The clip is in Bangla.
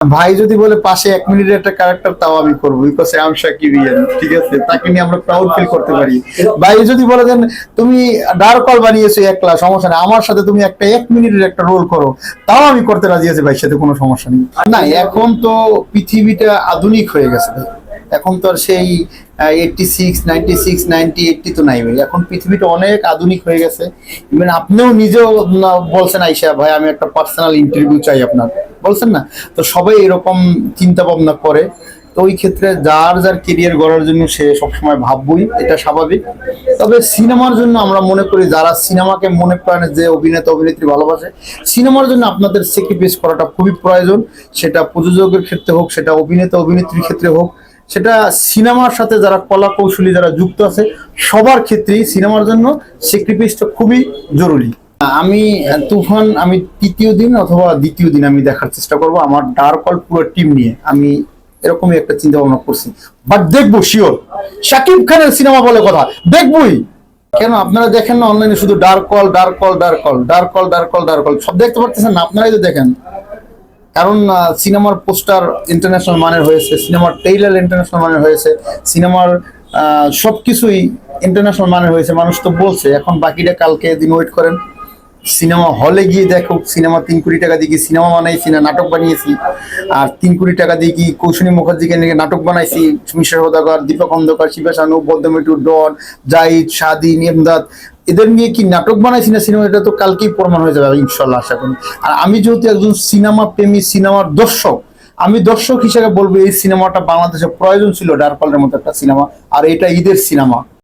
ভাই যদি বলে পাশে এক মিনিটের একটা ক্যারেক্টার তাও আমি করব বিকজ আম সাকিবিয়ান ঠিক আছে? তাকে নিয়ে আমরা প্রাউড ফিল করতে পারি। ভাই যদি বলে দেন তুমি ডার্ক কল বানিয়েছো একলা, সমস্যা নেই, আমার সাথে তুমি একটা এক মিনিটের একটা রোল করো, তাও আমি করতে রাজি আছি ভাই সাথে কোনো সমস্যা নেই। না, এখন তো পৃথিবীটা আধুনিক হয়ে গেছে ভাই। এখন তো আর সেই eighty six ninety six ninety eighty তো নাই ভাই। এখন পৃথিবীটা অনেক আধুনিক হয়ে গেছে। ইভেন আপনিও নিজেও বলছেন আইসা, ভাই, আমি একটা পার্সোনাল ইন্টারভিউ চাই আপনার। বলছেন না? তো সবাই এরকম চিন্তা ভাবনা করে। তো ওই ক্ষেত্রে যার যার কেরিয়ার গড়ার জন্য সে সবসময় ভাববই, এটা স্বাভাবিক। তবে সিনেমার জন্য আমরা মনে করি, যারা সিনেমাকে মনে প্রাণে যে অভিনেতা, অভিনেত্রী ভালোবাসে, সিনেমার জন্য আপনাদের স্যাক্রিফাইস করাটা খুবই প্রয়োজন। সেটা প্রযোজকের ক্ষেত্রে হোক, সেটা অভিনেতা, অভিনেত্রীর ক্ষেত্রে হোক, সেটা সিনেমার সাথে যারা কলা কৌশলী যারা যুক্ত আছে, সবার ক্ষেত্রেই সিনেমার জন্য স্যাক্রিফাইসটা খুবই জরুরি। আমি তুফান, আমি তৃতীয় দিন অথবা দ্বিতীয় দিন আমি দেখার চেষ্টা করব। আমার ডার্ক অল পুরো টিম নিয়ে। আমি এরকমই একটা চিন্তা ভাবনা করছি। বাট দেখব শিওর শাকিব খানের সিনেমা বলে কথা। দেখবই। কেন? আপনারা দেখেন না অনলাইনে শুধু dark call dark call dark call dark call dark call dark call সব দেখতে পারতেছেন না, আপনারাই তো দেখেন। কারণ সিনেমার পোস্টার ইন্টারন্যাশনাল মানের হয়েছে সিনেমার টেইলার ইন্টারন্যাশনাল মানের হয়েছে সিনেমার সব কিছুই ইন্টারন্যাশনাল মানের হয়েছে। মানুষ তো বলছে, এখন বাকিটা কালকে দিন ওয়েট করেন। সিনেমা হলে গিয়ে দেখো, সিনেমা তিন কোটি টাকা দিয়ে কি সিনেমা বানাইছি না, নাটক বানিয়েছি। আর তিন কোটি টাকা দিয়ে কি কৌশনী মুখার্জিকে নিয়ে নাটক বানাইছি মিশর হদাকর দীপক অন্ধকার, শিবা শানু বদ্যমিটু ডন, জাহিদ শাদি নিয়মদাদ এদের নিয়ে কি নাটক বানাইছি না সিনেমা, এটা তো কালকেই প্রমাণ হয়ে যাবে ইনশাল্লাহ আশা করি। আর আমি যেহেতু একজন সিনেমা প্রেমী, সিনেমার দর্শক, আমি দর্শক হিসেবে বলব, এই সিনেমাটা বাংলাদেশে প্রয়োজন ছিল, ডারপালের মতো একটা সিনেমা, আর এটা ঈদের সিনেমা।